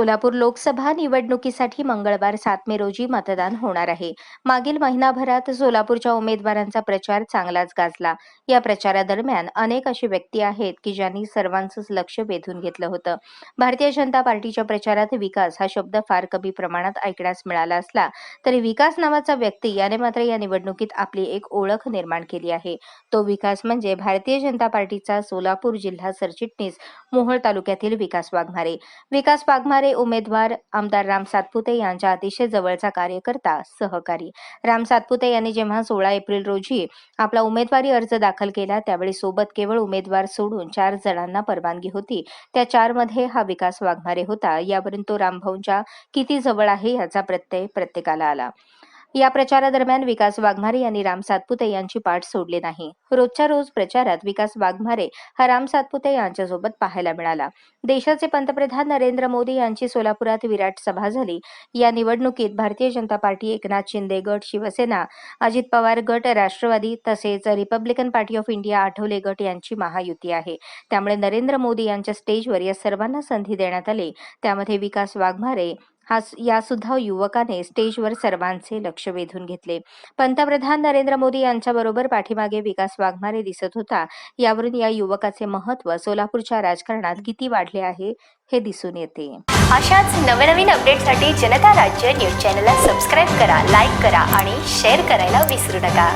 सोलापूर लोकसभा निवडणुकीसाठी मंगळवार सात मे रोजी मतदान होणार आहे. मागील महिनाभरात सोलापूरच्या उमेदवारांचा प्रचार चांगलाच गाजला. या प्रचारादरम्यान अनेक अशी व्यक्ती आहेत की ज्यांनी सर्वांचंच लक्ष वेधून घेतलं होतं. भारतीय जनता पार्टीच्या प्रचारात विकास हा शब्द फार कमी प्रमाणात ऐकण्यास मिळाला असला तरी विकास नावाचा व्यक्ती याने मात्र या निवडणुकीत आपली एक ओळख निर्माण केली आहे. तो विकास म्हणजे भारतीय जनता पार्टीचा सोलापूर जिल्हा सरचिटणीस मोहोळ तालुक्यातील विकास वाघमारे. विकास वाघमारे उमेदवार आमदार राम सातपुते यांच्या अतिशय जवळचा कार्यकर्ता सहकारी. राम सातपुते यांनी जेव्हा सोळा एप्रिल रोजी आपला उमेदवारी अर्ज दाखल केला त्यावेळी सोबत केवळ उमेदवार सोडून चार जणांना परवानगी होती. त्या चारमध्ये हा विकास वाघमारे होता. यावरून तो रामभाऊंच्या किती जवळ आहे याचा प्रत्यय प्रत्येकाला आला. या प्रचारादरम्यान विकास वाघमारे यांनी राम सातपुते यांची पाठ सोडली नाही. रोजच्या रोज प्रचारात विकास वाघमारे हा राम सातपुते यांच्यासोबत पाहायला मिळाला. देशाचे पंतप्रधान नरेंद्र मोदी यांची सोलापुरात विराट सभा झाली. या निवडणुकीत भारतीय जनता पार्टी एकनाथ शिंदे गट शिवसेना अजित पवार गट राष्ट्रवादी तसेच Republican Party of India Athawale गट यांची महायुती आहे. त्यामुळे नरेंद्र मोदी यांच्या स्टेजवर या सर्वांना संधी देण्यात आली. त्यामध्ये विकास वाघमारे हा यासुद्धा युवकाने स्टेजवर सर्वांचे लक्ष वेधून घेतले. पंतप्रधान नरेंद्र मोदी यांच्याबरोबर पाठीमागे विकास वाघमारे दिसत होता. यावरून या युवकाचे महत्त्व सोलापूरच्या राजकारणात किती वाढले आहे हे दिसून येते. अशाच नवनवीन अपडेटसाठी जनता राज्य न्यूज चॅनलला सबस्क्राईब करा लाईक करा आणि शेअर करायला विसरू नका.